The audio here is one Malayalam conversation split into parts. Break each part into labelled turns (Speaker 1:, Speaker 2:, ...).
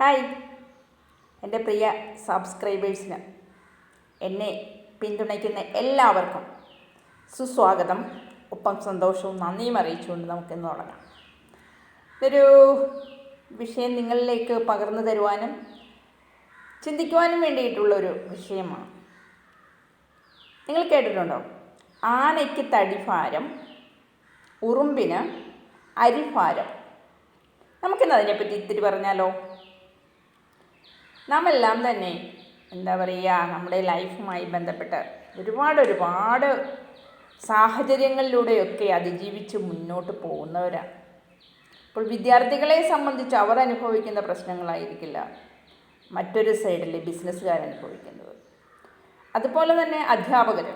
Speaker 1: ഹായ്. എന്റെ പ്രിയ സബ്സ്ക്രൈബേഴ്സിന് എന്നെ പിന്തുണയ്ക്കുന്ന എല്ലാവർക്കും സുസ്വാഗതം. ഒപ്പം സന്തോഷവും നന്ദിയും അറിയിച്ചുകൊണ്ട് നമുക്കിന്ന് തുടങ്ങാം. ഇതൊരു വിഷയം നിങ്ങളിലേക്ക് പകർന്നു തരുവാനും ചിന്തിക്കുവാനും വേണ്ടിയിട്ടുള്ളൊരു വിഷയമാണ്. നിങ്ങൾ കേട്ടിട്ടുണ്ടോ? ആനയ്ക്ക് തടിഭാരം ഉറുമ്പിന് അരിഭാരം. നമുക്കിന്ന് അതിനെപ്പറ്റി ഇത്തിരി പറഞ്ഞാലോ? നാം എല്ലാം തന്നെ എന്താ പറയുക നമ്മുടെ ലൈഫുമായി ബന്ധപ്പെട്ട് ഒരുപാട് ഒരുപാട് സാഹചര്യങ്ങളിലൂടെയൊക്കെ അതിജീവിച്ച് മുന്നോട്ട് പോകുന്നവരാണ്. ഇപ്പോൾ വിദ്യാർത്ഥികളെ സംബന്ധിച്ച് അവർ അനുഭവിക്കുന്ന പ്രശ്നങ്ങളായിരിക്കില്ല മറ്റൊരു സൈഡിൽ ബിസിനസ്സുകാർ അനുഭവിക്കുന്നത്. അതുപോലെ തന്നെ അധ്യാപകർ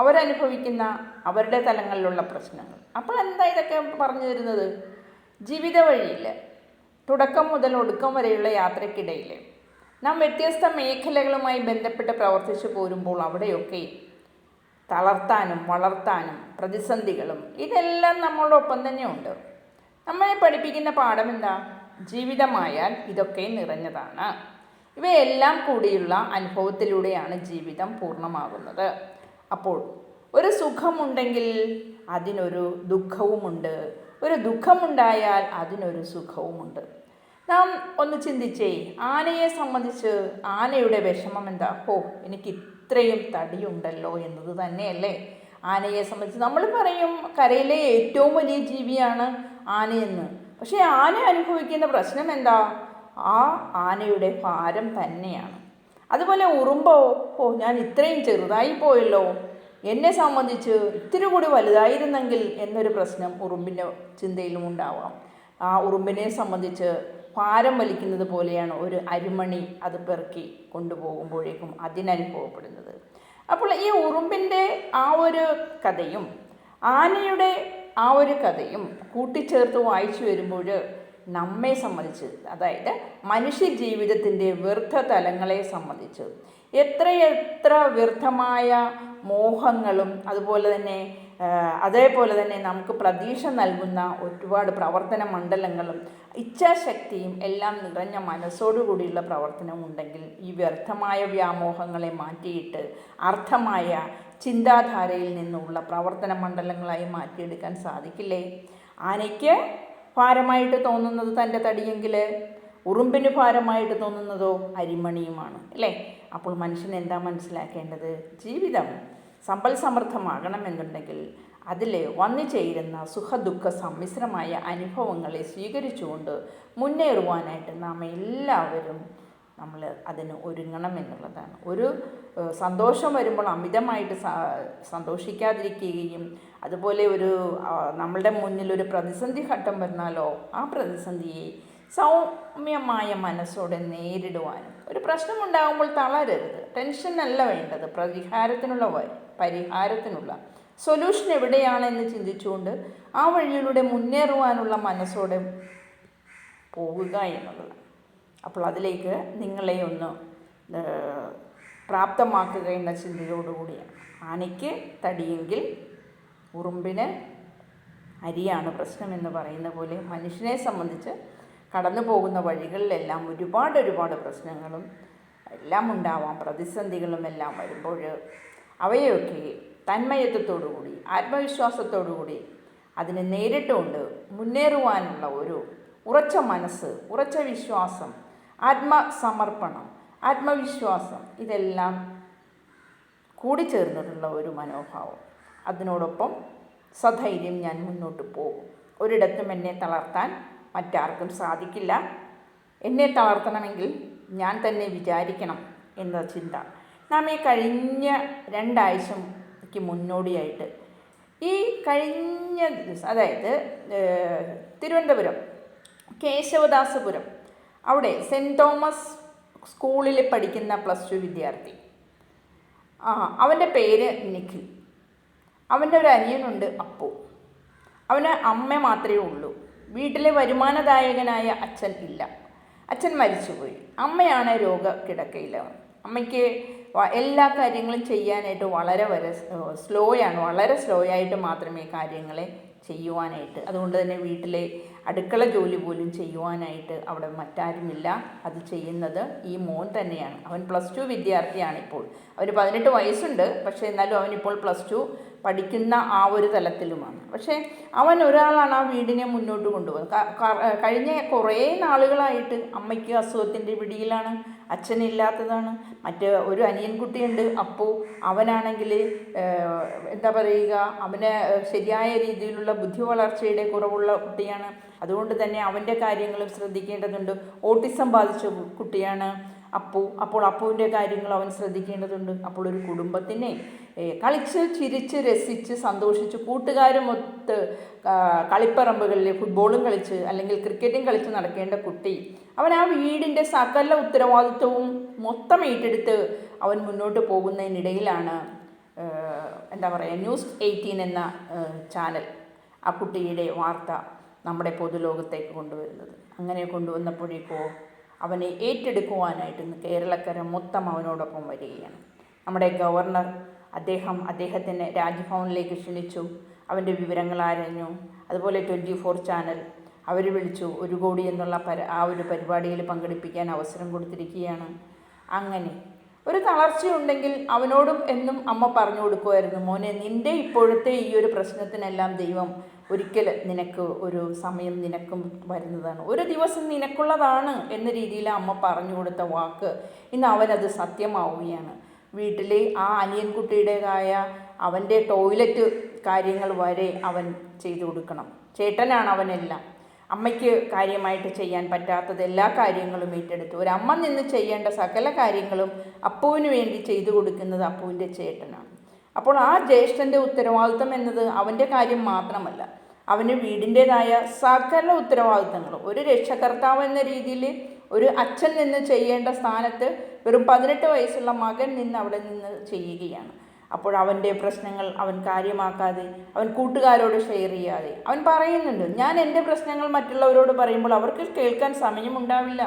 Speaker 1: അവരനുഭവിക്കുന്ന അവരുടെ തലങ്ങളിലുള്ള പ്രശ്നങ്ങൾ. അപ്പോൾ എന്താ ഇതൊക്കെ പറഞ്ഞു തരുന്നത്? ജീവിത വഴിയിൽ തുടക്കം മുതൽ ഒടുക്കം വരെയുള്ള യാത്രയ്ക്കിടയിൽ നാം വ്യത്യസ്ത മേഖലകളുമായി ബന്ധപ്പെട്ട് പ്രവർത്തിച്ചു പോരുമ്പോൾ അവിടെയൊക്കെ തളർത്താനും വളർത്താനും പ്രതിസന്ധികളും ഇതെല്ലാം നമ്മളോടൊപ്പം തന്നെയുണ്ട്. നമ്മളെ പഠിപ്പിക്കുന്ന പാഠം എന്താ? ജീവിതമായാൽ ഇതൊക്കെ നിറഞ്ഞതാണ്. ഇവയെല്ലാം കൂടിയുള്ള അനുഭവത്തിലൂടെയാണ് ജീവിതം പൂർണമാകുന്നത്. അപ്പോൾ ഒരു സുഖമുണ്ടെങ്കിൽ അതിനൊരു ദുഃഖവുമുണ്ട്. ഒരു ദുഃഖമുണ്ടായാൽ അതിനൊരു സുഖവുമുണ്ട്. നാം ഒന്ന് ചിന്തിച്ചേ ആനയെ സംബന്ധിച്ച് ആനയുടെ വിഷമം എന്താ? ഓ എനിക്ക് ഇത്രയും തടിയുണ്ടല്ലോ എന്നത് തന്നെയല്ലേ? ആനയെ സംബന്ധിച്ച് നമ്മൾ പറയും കരയിലെ ഏറ്റവും വലിയ ജീവിയാണ് ആനയെന്ന്. പക്ഷേ ആന അനുഭവിക്കുന്ന പ്രശ്നം എന്താ? ആ ആനയുടെ ഭാരം തന്നെയാണ്. അതുപോലെ ഉറുമ്പോ ഓ ഞാൻ ഇത്രയും ചെറുതായി പോയല്ലോ. എന്നെ സംബന്ധിച്ച് ഇത്തിരി കൂടി വലുതായിരുന്നെങ്കിൽ എന്നൊരു പ്രശ്നം ഉറുമ്പിന്റെ ചിന്തയിലും ഉണ്ടാവാം. ആ ഉറുമ്പിനെ സംബന്ധിച്ച് ഭാരം വലിക്കുന്നത് പോലെയാണ് ഒരു അരിമണി അത് പെറുക്കി കൊണ്ടുപോകുമ്പോഴേക്കും അതിനനുഭവപ്പെടുന്നത്. അപ്പോൾ ഈ ഉറുമ്പിന്റെ ആ ഒരു കഥയും ആനയുടെ ആ ഒരു കഥയും കൂട്ടിച്ചേർത്ത് വായിച്ചു വരുമ്പോൾ നമ്മെ സംബന്ധിച്ച് അതായത് മനുഷ്യ ജീവിതത്തിന്റെ വ്യർത്ഥ തലങ്ങളെ സംബന്ധിച്ച് എത്രയെത്ര വ്യർത്ഥമായ മോഹങ്ങളും അതുപോലെ തന്നെ അതേപോലെ തന്നെ നമുക്ക് പ്രതീക്ഷ നൽകുന്ന ഒരുപാട് പ്രവർത്തന മണ്ഡലങ്ങളും ഇച്ഛാശക്തിയും എല്ലാം നിറഞ്ഞ മനസ്സോടുകൂടിയുള്ള പ്രവർത്തനം ഉണ്ടെങ്കിൽ ഈ വ്യർത്ഥമായ വ്യാമോഹങ്ങളെ മാറ്റിയിട്ട് അർത്ഥമായ ചിന്താധാരയിൽ നിന്നുള്ള പ്രവർത്തന മണ്ഡലങ്ങളായി മാറ്റിയെടുക്കാൻ സാധിക്കില്ലേ? ആനയ്ക്ക് ഭാരമായിട്ട് തോന്നുന്നത് തന്റെ തടിയെങ്കിൽ ഉറുമ്പിന് ഭാരമായിട്ട് തോന്നുന്നതോ അരിമണിയുമാണ് അല്ലേ? അപ്പോൾ മനുഷ്യൻ എന്താ മനസ്സിലാക്കേണ്ടത്? ജീവിതം. സമ്പൽ സമൃദ്ധമാകണമെന്നുണ്ടെങ്കിൽ അതിൽ വന്നു ചേരുന്ന സുഖദുഃഖ സമ്മിശ്രമായ അനുഭവങ്ങളെ സ്വീകരിച്ചുകൊണ്ട് മുന്നേറുവാനായിട്ട് നാം എല്ലാവരും നമ്മൾ അതിന് ഒരുങ്ങണം എന്നുള്ളതാണ്. ഒരു സന്തോഷം വരുമ്പോൾ അമിതമായിട്ട് സന്തോഷിക്കാതിരിക്കുകയും അതുപോലെ ഒരു നമ്മളുടെ മുന്നിൽ ഒരു പ്രതിസന്ധി ഘട്ടം വന്നാലോ ആ പ്രതിസന്ധിയെ സൗമ്യമായ മനസ്സോടെ നേരിടുവാനും. ഒരു പ്രശ്നമുണ്ടാകുമ്പോൾ തളരരുത്. ടെൻഷനല്ല വേണ്ടത്. പരിഹാരത്തിനുള്ള. പരിഹാരത്തിനുള്ള സൊല്യൂഷൻ എവിടെയാണെന്ന് ചിന്തിച്ചുകൊണ്ട് ആ വഴിയിലൂടെ മുന്നേറുവാനുള്ള മനസ്സോടെ പോവുക എന്നുള്ളത് അപ്പോൾ അതിലേക്ക് നിങ്ങളെ ഒന്ന് പ്രാപ്തമാക്കുക എന്ന ചിന്തയോടുകൂടിയാണ്. ആനയ്ക്ക് തടിയെങ്കിൽ ഉറുമ്പിന് അരിയാണ് പ്രശ്നമെന്ന് പറയുന്ന പോലെ മനുഷ്യനെ സംബന്ധിച്ച് കടന്നു പോകുന്ന വഴികളിലെല്ലാം ഒരുപാട് ഒരുപാട് പ്രശ്നങ്ങളും എല്ലാം ഉണ്ടാവാം. പ്രതിസന്ധികളും എല്ലാം വരുമ്പോൾ അവയൊക്കെ തന്മയത്വത്തോടുകൂടി ആത്മവിശ്വാസത്തോടുകൂടി അതിനെ നേരിട്ടുകൊണ്ട് മുന്നേറുവാനുള്ള ഒരു ഉറച്ച മനസ്സ് ഉറച്ച വിശ്വാസം ആത്മസമർപ്പണം ആത്മവിശ്വാസം ഇതെല്ലാം കൂടിച്ചേർന്നിട്ടുള്ള ഒരു മനോഭാവം. അതിനോടൊപ്പം സധൈര്യം ഞാൻ മുന്നോട്ട് പോകും. ഒരിടത്തും എന്നെ തളർത്താൻ മറ്റാർക്കും സാധിക്കില്ല. എന്നെ തളർത്തണമെങ്കിൽ ഞാൻ തന്നെ വിചാരിക്കണം എന്ന ചിന്ത. നാം ഈ കഴിഞ്ഞ രണ്ടാഴ്ചയ്ക്ക് മുന്നോടിയായിട്ട് ഈ കഴിഞ്ഞ അതായത് തിരുവനന്തപുരം കേശവദാസപുരം അവിടെ സെന്റ് തോമസ് സ്കൂളിൽ പഠിക്കുന്ന പ്ലസ് ടു വിദ്യാർത്ഥി. ആ അവന്റെ പേര് നിഖിൽ. അവന്റെ ഒരു അനിയനുണ്ട് അപ്പു. അവന് അമ്മ മാത്രമേ ഉള്ളൂ. വീട്ടിലെ വരുമാനദായകനായ അച്ഛൻ ഇല്ല. അച്ഛൻ മരിച്ചുപോയി. അമ്മയാണ് രോഗ കിടക്കയിൽ അമ്മയ്ക്ക് എല്ലാ കാര്യങ്ങളും ചെയ്യാനായിട്ട് വളരെ വളരെ സ്ലോയാണ്. വളരെ സ്ലോ ആയിട്ട് മാത്രമേ കാര്യങ്ങളെ ചെയ്യുവാനായിട്ട് അതുകൊണ്ട് തന്നെ വീട്ടിലെ അടുക്കള ജോലി പോലും ചെയ്യുവാനായിട്ട് അവിടെ മറ്റാരുമില്ല. അത് ചെയ്യുന്നത് ഈ മോൻ തന്നെയാണ്. അവൻ പ്ലസ് ടു വിദ്യാർത്ഥിയാണ് ഇപ്പോൾ. അവന് പതിനെട്ട് വയസ്സുണ്ട്. പക്ഷേ എന്നാലും അവനിപ്പോൾ പ്ലസ് ടു പഠിക്കുന്ന ആ ഒരു തലത്തിലുമാണ്. പക്ഷേ അവൻ ഒരാളാണ് ആ വീടിനെ മുന്നോട്ട് കൊണ്ടുപോകുന്നത്. കഴിഞ്ഞ കുറേ നാളുകളായിട്ട് അമ്മയ്ക്ക് അസുഖത്തിന്റെ പിടിയിലാണ്. അച്ഛനില്ലാത്തതാണ്. മറ്റ് ഒരു അനിയൻകുട്ടിയുണ്ട് അപ്പു. അവനാണെങ്കിൽ എന്താ പറയുക അവന് ശരിയായ രീതിയിലുള്ള ബുദ്ധി വളർച്ചയുടെ കുറവുള്ള കുട്ടിയാണ്. അതുകൊണ്ട് തന്നെ അവന്റെ കാര്യങ്ങളും ശ്രദ്ധിക്കേണ്ടതുണ്ട്. ഓട്ടിസം ബാധിച്ച കുട്ടിയാണ് അപ്പു. അപ്പോൾ അപ്പുവിന്റെ കാര്യങ്ങൾ അവൻ ശ്രദ്ധിക്കേണ്ടതുണ്ട്. അപ്പോൾ ഒരു കുടുംബത്തിനെ കളിച്ച് ചിരിച്ച് രസിച്ച് സന്തോഷിച്ച് കൂട്ടുകാരുമൊത്ത് കളിപ്പറമ്പുകളിൽ ഫുട്ബോളും കളിച്ച് അല്ലെങ്കിൽ ക്രിക്കറ്റും കളിച്ച് നടക്കേണ്ട കുട്ടി. അവൻ ആ വീടിന്റെ സകല ഉത്തരവാദിത്വവും മൊത്തം ഏറ്റെടുത്ത് അവൻ മുന്നോട്ട് പോകുന്നതിനിടയിലാണ് എന്താ പറയുക ന്യൂസ് എയ്റ്റീൻ എന്ന ചാനൽ ആ കുട്ടിയുടെ വാർത്ത നമ്മുടെ പൊതുലോകത്തേക്ക് കൊണ്ടുവരുന്നത്. അങ്ങനെ കൊണ്ടുവന്നപ്പോഴേക്കോ അവനെ ഏറ്റെടുക്കുവാനായിട്ട് കേരളക്കര മൊത്തം അവനോടൊപ്പം വരികയാണ്. നമ്മുടെ ഗവർണർ അദ്ദേഹം അദ്ദേഹത്തിനെ രാജ്ഭവനിലേക്ക് ക്ഷണിച്ചു അവന്റെ വിവരങ്ങൾ ആരഞ്ഞു അതുപോലെ ട്വന്റി ഫോർ ചാനൽ അവർ വിളിച്ചു ഒരു കോടി എന്നുള്ള പര ആ ഒരു പരിപാടിയിൽ പങ്കെടുപ്പിക്കാൻ അവസരം കൊടുത്തിരിക്കുകയാണ്. അങ്ങനെ. ഒരു തളർച്ചയുണ്ടെങ്കിൽ അവനോടും എന്നും അമ്മ പറഞ്ഞു കൊടുക്കുമായിരുന്നു. മോനെ നിന്റെ ഇപ്പോഴത്തെ ഈ ഒരു പ്രശ്നത്തിനെല്ലാം ദൈവം ഒരിക്കൽ നിനക്ക് ഒരു സമയം നിനക്കും വരുന്നതാണ്. ഒരു ദിവസം നിനക്കുള്ളതാണ് എന്ന രീതിയിൽ അമ്മ പറഞ്ഞു കൊടുത്ത വാക്ക് ഇന്ന് അവനത് സത്യമാവുകയാണ്. വീട്ടിലെ ആ അനിയൻകുട്ടിയുടേതായ അവന്റെ ടോയ്ലറ്റ് കാര്യങ്ങൾ വരെ അവൻ ചെയ്തു കൊടുക്കണം. ചേട്ടനാണ് അവനെല്ലാം. അമ്മയ്ക്ക് കാര്യമായിട്ട് ചെയ്യാൻ പറ്റാത്തത് എല്ലാ കാര്യങ്ങളും ഏറ്റെടുത്തു. ഒരു അമ്മ നിന്ന് ചെയ്യേണ്ട സകല കാര്യങ്ങളും അപ്പുവിന് വേണ്ടി ചെയ്തു കൊടുക്കുന്നത് അപ്പുവിന്റെ ചേട്ടനാണ്. അപ്പോൾ ആ ജ്യേഷ്ഠന്റെ ഉത്തരവാദിത്തം എന്നത് അവന്റെ കാര്യം മാത്രമല്ല അവന് വീടിന്റെതായ സകല ഉത്തരവാദിത്തങ്ങളും. ഒരു രക്ഷകർത്താവ് എന്ന രീതിയിൽ ഒരു അച്ഛൻ നിന്ന് ചെയ്യേണ്ട സ്ഥാനത്ത് വെറും പതിനെട്ട് വയസ്സുള്ള മകൻ നിന്ന് അവിടെ നിന്ന് ചെയ്യുകയാണ്. അപ്പോൾ അവന്റെ പ്രശ്നങ്ങൾ അവൻ കാര്യമാക്കാതെ അവൻ കൂട്ടുകാരോട് ഷെയർ ചെയ്യാതെ. അവൻ പറയുന്നുണ്ട് ഞാൻ എന്റെ പ്രശ്നങ്ങൾ മറ്റുള്ളവരോട് പറയുമ്പോൾ അവർക്ക് കേൾക്കാൻ സമയമുണ്ടാവില്ല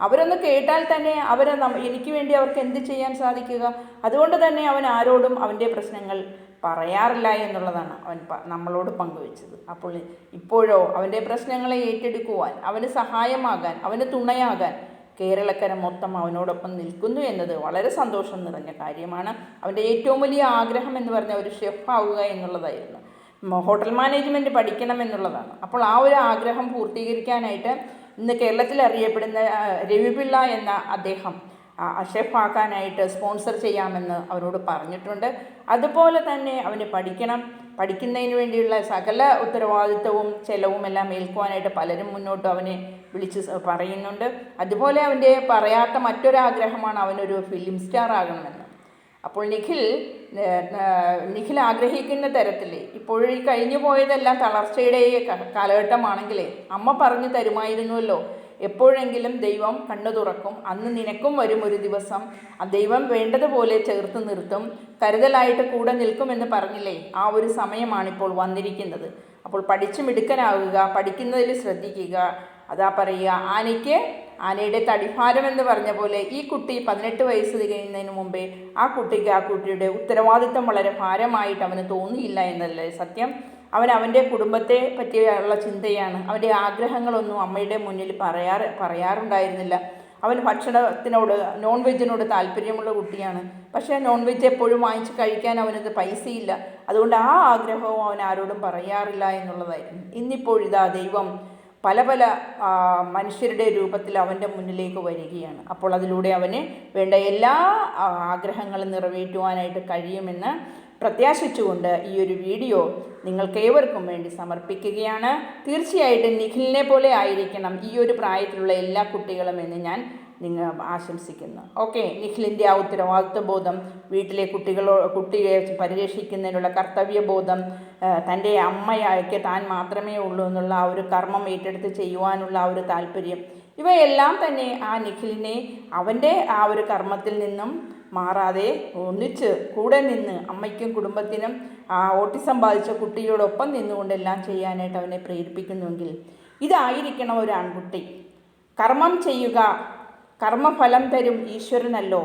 Speaker 1: അവരൊന്ന് കേട്ടാൽ തന്നെ അവരെ എനിക്ക് വേണ്ടി അവർക്ക് എന്ത് ചെയ്യാൻ സാധിക്കുക? അതുകൊണ്ട് തന്നെ അവൻ ആരോടും അവന്റെ പ്രശ്നങ്ങൾ പറയാറില്ല എന്നുള്ളതാണ് അവൻ നമ്മളോട് പങ്കുവെച്ചത്. അപ്പോൾ ഇപ്പോഴോ അവന്റെ പ്രശ്നങ്ങളെ ഏറ്റെടുക്കുവാൻ അവന് സഹായമാകാൻ അവന് തുണയാകാൻ കേരളക്കര മൊത്തം അവനോടൊപ്പം നിൽക്കുന്നു എന്നത് വളരെ സന്തോഷം നിറഞ്ഞ കാര്യമാണ്. അവന്റെ ഏറ്റവും വലിയ ആഗ്രഹം എന്ന് പറഞ്ഞാൽ ഒരു ഷെഫ് ആവുക എന്നുള്ളതായിരുന്നു. ഹോട്ടൽ മാനേജ്മെന്റ് പഠിക്കണം എന്നുള്ളതാണ്. അപ്പോൾ ആ ഒരു ആഗ്രഹം പൂർത്തീകരിക്കാനായിട്ട് ഇന്ന് കേരളത്തിൽ അറിയപ്പെടുന്ന രവിപിള്ള എന്ന അദ്ദേഹം ഷെഫ് ആക്കാനായിട്ട് സ്പോൺസർ ചെയ്യാമെന്ന് അവരോട് പറഞ്ഞിട്ടുണ്ട്. അതുപോലെ തന്നെ അവന് പഠിക്കണം. പഠിക്കുന്നതിന് വേണ്ടിയുള്ള സകല ഉത്തരവാദിത്വവും ചെലവും എല്ലാം ഏൽക്കുവാനായിട്ട് പലരും മുന്നോട്ട് അവനെ വിളിച്ച് പറയുന്നുണ്ട്. അതുപോലെ അവന്റെ പറയാത്ത മറ്റൊരാഗ്രഹമാണ് അവനൊരു ഫിലിം സ്റ്റാർ ആകണമെന്ന് അപ്പോൾ നിഖിൽ നിഖിൽ ആഗ്രഹിക്കുന്ന തരത്തിൽ ഇപ്പോൾ ഈ കഴിഞ്ഞു പോയതെല്ലാം തളർച്ചയുടെ കാലഘട്ടമാണെങ്കിൽ അമ്മ പറഞ്ഞു തരുമായിരുന്നുവല്ലോ. എപ്പോഴെങ്കിലും ദൈവം കണ്ണു തുറക്കും. അന്ന് നിനക്കും വരും ഒരു ദിവസം. ദൈവം വേണ്ടതുപോലെ ചേർത്ത് നിർത്തും. കരുതലായിട്ട് കൂടെ നിൽക്കുമെന്ന് പറഞ്ഞില്ലേ? ആ ഒരു സമയമാണിപ്പോൾ വന്നിരിക്കുന്നത്. അപ്പോൾ പഠിച്ചു മിടുക്കനാവുക പഠിക്കുന്നതിൽ ശ്രദ്ധിക്കുക. അതാ പറയുക ആനയ്ക്ക് ആനയുടെ തടിഭാരം എന്ന് പറഞ്ഞ പോലെ ഈ കുട്ടി പതിനെട്ട് വയസ്സ് തികയുന്നതിന് മുമ്പേ ആ കുട്ടിക്ക് ആ കുട്ടിയുടെ ഉത്തരവാദിത്തം വളരെ ഭാരമായിട്ട് അവന് തോന്നിയില്ല എന്നല്ലേ സത്യം? അവൻ അവന്റെ കുടുംബത്തെ പറ്റിയുള്ള ചിന്തയാണ്. അവന്റെ ആഗ്രഹങ്ങളൊന്നും അമ്മയുടെ മുന്നിൽ പറയാറ് പറയാറുണ്ടായിരുന്നില്ല. അവൻ ഭക്ഷണത്തിനോട് നോൺ വെജിനോട് താല്പര്യമുള്ള കുട്ടിയാണ്. പക്ഷേ നോൺ വെജ് എപ്പോഴും വാങ്ങിച്ച് കഴിക്കാൻ അവനത് പൈസയില്ല. അതുകൊണ്ട് ആ ആഗ്രഹവും അവൻ ആരോടും പറയാറില്ല എന്നുള്ളതായിരുന്നു. ഇന്നിപ്പോഴിതാ ദൈവം പല പല മനുഷ്യരുടെ രൂപത്തിൽ അവന്റെ മുന്നിലേക്ക് വരികയാണ്. അപ്പോൾ അതിലൂടെ അവന് വേണ്ട എല്ലാ ആഗ്രഹങ്ങളും നിറവേറ്റുവാനായിട്ട് കഴിയുമെന്ന് പ്രത്യാശിച്ചുകൊണ്ട് ഈ ഒരു വീഡിയോ നിങ്ങൾക്കേവർക്കും വേണ്ടി സമർപ്പിക്കുകയാണ്. തീർച്ചയായിട്ടും നിഖിലിനെ പോലെ ആയിരിക്കണം ഈ ഒരു പ്രായത്തിലുള്ള എല്ലാ കുട്ടികളും എന്ന് ഞാൻ നിങ്ങൾ ആശംസിക്കുന്നു. ഓക്കെ നിഖിലിന്റെ ആ ഉത്തരവാദിത്വ ബോധം വീട്ടിലെ കുട്ടികളോ കുട്ടിയെ പരിരക്ഷിക്കുന്നതിനുള്ള കർത്തവ്യബോധം ബോധം തന്റെ അമ്മയ്ക്ക് താൻ മാത്രമേ ഉള്ളൂ എന്നുള്ള ആ ഒരു കർമ്മം ഏറ്റെടുത്ത് ചെയ്യുവാനുള്ള ആ ഒരു താല്പര്യം. ഇവയെല്ലാം തന്നെ ആ നിഖിലിനെ അവന്റെ ആ ഒരു കർമ്മത്തിൽ നിന്നും മാറാതെ ഒന്നിച്ച് കൂടെ നിന്ന് അമ്മയ്ക്കും കുടുംബത്തിനും ആ ഓട്ടിസം ബാധിച്ച കുട്ടിയോടൊപ്പം നിന്നുകൊണ്ടെല്ലാം ചെയ്യാനായിട്ട് അവനെ പ്രേരിപ്പിക്കുന്നുവെങ്കിൽ ഇതായിരിക്കണം ഒരു ആൺകുട്ടി. കർമ്മം ചെയ്യുക കർമ്മഫലം തരും ഈശ്വരനല്ലോ.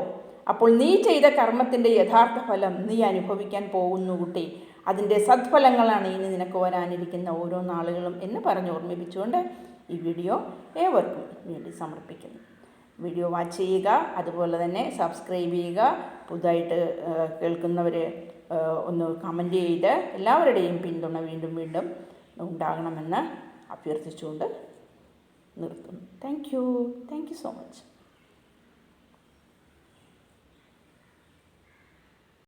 Speaker 1: അപ്പോൾ നീ ചെയ്ത കർമ്മത്തിന്റെ യഥാർത്ഥ ഫലം നീ അനുഭവിക്കാൻ പോകുന്നു കുട്ടി. അതിന്റെ സദ്ഫലങ്ങളാണ് ഇനി നിനക്ക് വരാനിരിക്കുന്ന ഓരോ നാളുകളും എന്ന് പറഞ്ഞ് ഓർമ്മിപ്പിച്ചുകൊണ്ട് ഈ വീഡിയോ ഏവർക്കും വേണ്ടി സമർപ്പിക്കുന്നു. വീഡിയോ വാച്ച് ചെയ്യുക അതുപോലെ തന്നെ സബ്സ്ക്രൈബ് ചെയ്യുക പുതുതായിട്ട് കേൾക്കുന്നവർ ഒന്ന് കമന്റ് ചെയ്ത് എല്ലാവരുടെയും പിന്തുണ വീണ്ടും വീണ്ടും ഉണ്ടാകണമെന്ന് അഭ്യർത്ഥിച്ചുകൊണ്ട് നിർത്തുന്നു. Thank you thank you so much